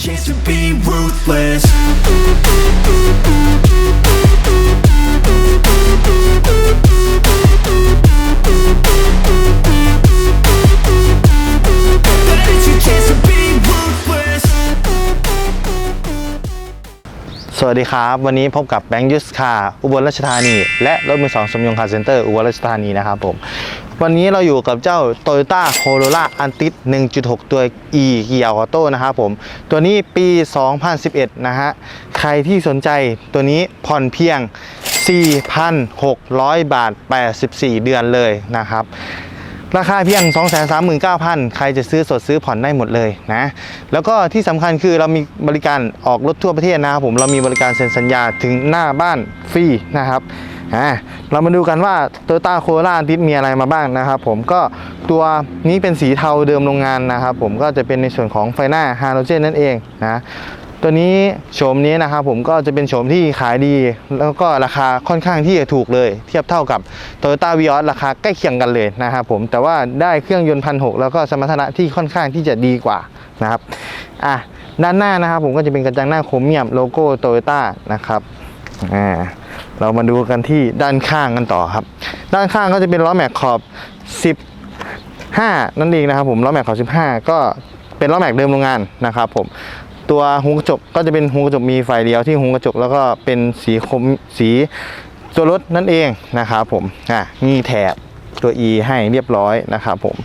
chance to be ruthless. วัสดีครับ วันนี้พบกับแบงค์ยุสคาอุบลราชธานี และรถมือสองสมยงคาร์เซ็นเตอร์อุบลราชธานีนะครับผม วันนี้เราอยู่กับเจ้า Toyota Corolla Antis 1.6 ตัว E เกียร์ออโต้นะครับผม ตัวนี้ปี 2011 นะฮะ ใครที่สนใจตัวนี้ผ่อนเพียง 4,600 บาท 84 เดือนเลยนะครับ ราคาเพียง 239,000 ใครจะซื้อสดซื้อผ่อนได้หมดเลยนะ แล้วก็ที่สำคัญคือเรามีบริการออกรถทั่วประเทศนะครับผมเรามีบริการเซ็นสัญญาถึงหน้าบ้านฟรีนะครับอ่าเรามาดูกันว่า Toyota Corolla ติดมีอะไรมาบ้างนะครับผมก็ตัวนี้เป็นสีเทาเดิมโรงงานนะครับผมก็จะเป็นในส่วนของไฟหน้าฮาโลเจนนั่นเองนะ ตัวนี้โฉมนี้นะครับผมก็จะเป็นโฉมที่ขายดี แล้วก็ราคาค่อนข้างที่จะถูกเลย เทียบเท่ากับ Toyota v i o s ราคาใกล้เคียงกันเลยนะครับผมแต่ว่าได้เครื่องยนต์พันหแล้วก็สมรรถนะที่ค่อนข้างที่จะดีกว่านะครับอะด้านหน้านะครับผมก็จะเป็นกระจังหน้าโครเมียมโลโก้โตโยต้านะครับอ่าเรามาดูกันที่ด้านข้างกันต่อครับ ด้านข้างก็จะเป็นล้อแม็กขอบ 15 นั่นเองนะครับผมล้อแม็กขอบ 15 ก็เป็นล้อแม็กเดิมโรงงานนะครับผม ตัวหูกระจกก็จะเป็นหูกระจกมีไฟเดียวที่หูกระจกแล้วก็เป็นสีคมสีตัวรถนั่นเองนะครับผมอะมีแถบตัว E ให้เรียบร้อยนะครับผม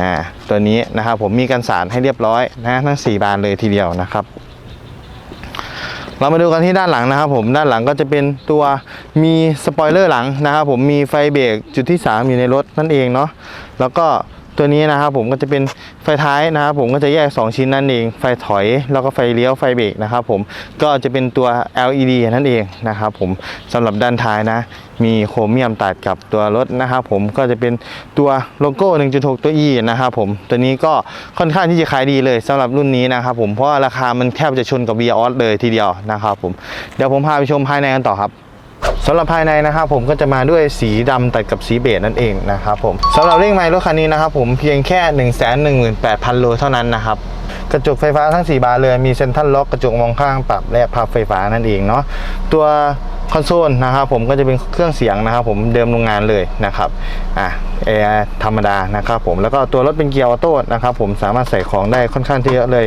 อ่าตัวนี้นะครับผมมีกันสารให้เรียบร้อยนะทั้ง 4 บานเลยทีเดียวนะครับ เรามาดูกันที่ด้านหลังนะครับผมด้านหลังก็จะเป็นตัวมีสปอยเลอร์หลังนะครับผมมีไฟเบรกจุดที่ 3 อยู่ในรถนั่นเองเนาะแล้วก็ ตัวนี้นะครับผมก็จะเป็นไฟท้ายนะครับผมก็จะแยก 2 ชิ้นนั่นเอง ไฟถอยแล้วก็ไฟเลี้ยวไฟเบรกนะครับผมก็จะเป็นตัว LED นั่นเองนะครับผมสำหรับด้านท้ายนะ มีโครเมียมตัดกับตัวรถนะครับผมก็จะเป็นตัวโลโก้ 1.6 ตัว E นะครับผมตัวนี้ก็ค่อนข้างที่จะขายดีเลยสำหรับรุ่นนี้นะครับผมเพราะราคามันแทบจะชนกับ v ีออสเลยทีเดียวนะครับผมเดี๋ยวผมพาไปชมภายในกันต่อครับ สำหรับภายในนะครับผมก็จะมาด้วยสีดำตัดกับสีเบจนั่นเองนะครับผมสำหรับเลขไมล์รถคันนี้นะครับผมเพียงแค่ 118,000 โลเท่านั้นนะครับกระจกไฟฟ้าทั้ง 4 บานเลยมีเซ็นทรัลล็อกกระจกมองข้างปรับและพับไฟฟ้านั่นเองเนาะตัวคอนโซลนะครับผมก็จะเป็นเครื่องเสียงนะครับผมเดิมโรงงานเลยนะครับอะแอร์ธรรมดานะครับผมแล้วก็ตัวรถเป็นเกียร์ออโต้นะครับผมสามารถใส่ของได้ค่อนข้างที่เยอะเลย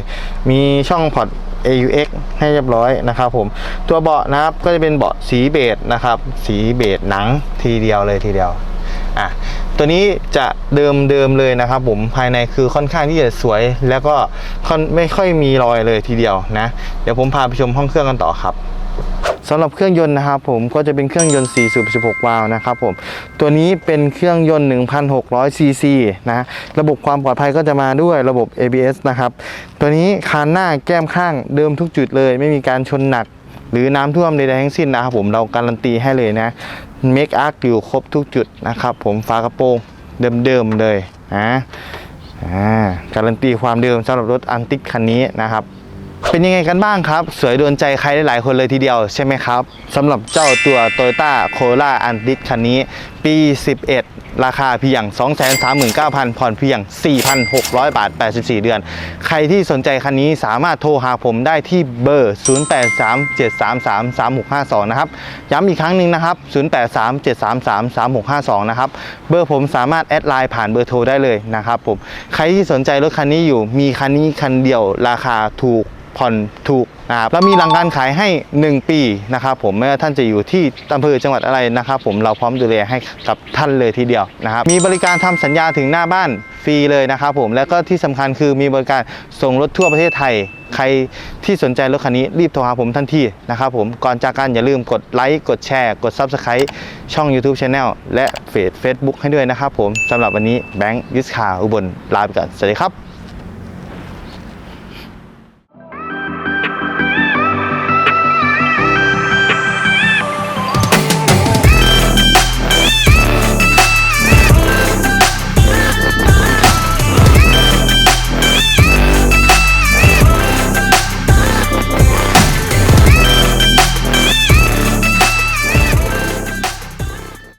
มีช่องพอร์ต AUX ให้เรียบร้อยนะครับผมตัวเบาะนะครับก็จะเป็นเบาะสีเบจนะครับ สีเบจหนังทีเดียวเลยทีเดียวอะตัวนี้จะเดิมเดิมเลยนะครับผมภายในคือค่อนข้างที่จะสวย แล้วก็ค่อนไม่ค่อยมีรอยเลยทีเดียวนะ เดี๋ยวผมพาไปชมห้องเครื่องกันต่อครับสำหรับเครื่องยนต์นะครับผมก็จะเป็นเครื่องยนต์ 4 สูบ 16 วาล์วนะครับผมตัวนี้เป็นเครื่องยนต์ 1,600 ซีซีนะระบบความปลอดภัยก็จะมาด้วยระบบ ABS นะครับตัวนี้คานหน้าแก้มข้างเดิมทุกจุดเลย ไม่มีการชนหนัก หรือน้ำท่วมใดๆทั้งสิ้นนะครับผมเราการันตีให้เลยนะเมคอาร์อยู่ครบทุกจุดนะครับผมฝากระโปรงเดิมๆเลยนะการันตีความเดิมสำหรับรถอันติกคันนี้นะครับ เป็นยังไงกันบ้างครับ สวยโดนใจใครหลายๆคนเลยทีเดียวใช่ไหมครับสำหรับเจ้าตัว Toyota Corolla a n t i s คันนี้ ปี 11 ราคาเพียง 239,000 ผ่อนเพียง 4,600 บาท 84 เดือน ใครที่สนใจคันนี้สามารถโทรหาผมได้ที่เบอร์ 0837333652 นะครับ ย้ำอีกครั้งหนึ่งนะครับ 0837333652 นะครับ เบอร์ผมสามารถแอดไลน์ผ่านเบอร์โทรได้เลยนะครับผม ใครที่สนใจรถคันนี้อยู่มีคันนี้คันเดียวราคาถูก ผ่อนถูกนะครับแล้วมีหลังการขายให้ 1 ปีนะครับผมไม่ว่าท่านจะอยู่ที่อำเภอจังหวัดอะไรนะครับผมเราพร้อมดูแลให้กับท่านเลยทีเดียวนะครับมีบริการทำสัญญาถึงหน้าบ้านฟรีเลยนะครับผมแล้วก็ที่สำคัญคือมีบริการส่งรถทั่วประเทศไทย ใครที่สนใจรถคันนี้รีบโทรหาผมทันทีนะครับผมก่อนจากกันอย่าลืมกดไลค์กดแชร์กด Subscribe ช่อง YouTube Channel และเฟซ Facebook ให้ด้วยนะครับผมสำหรับวันนี้แบงค์ยุทธคาอุบลลาไปก่อนสวัสดีครับ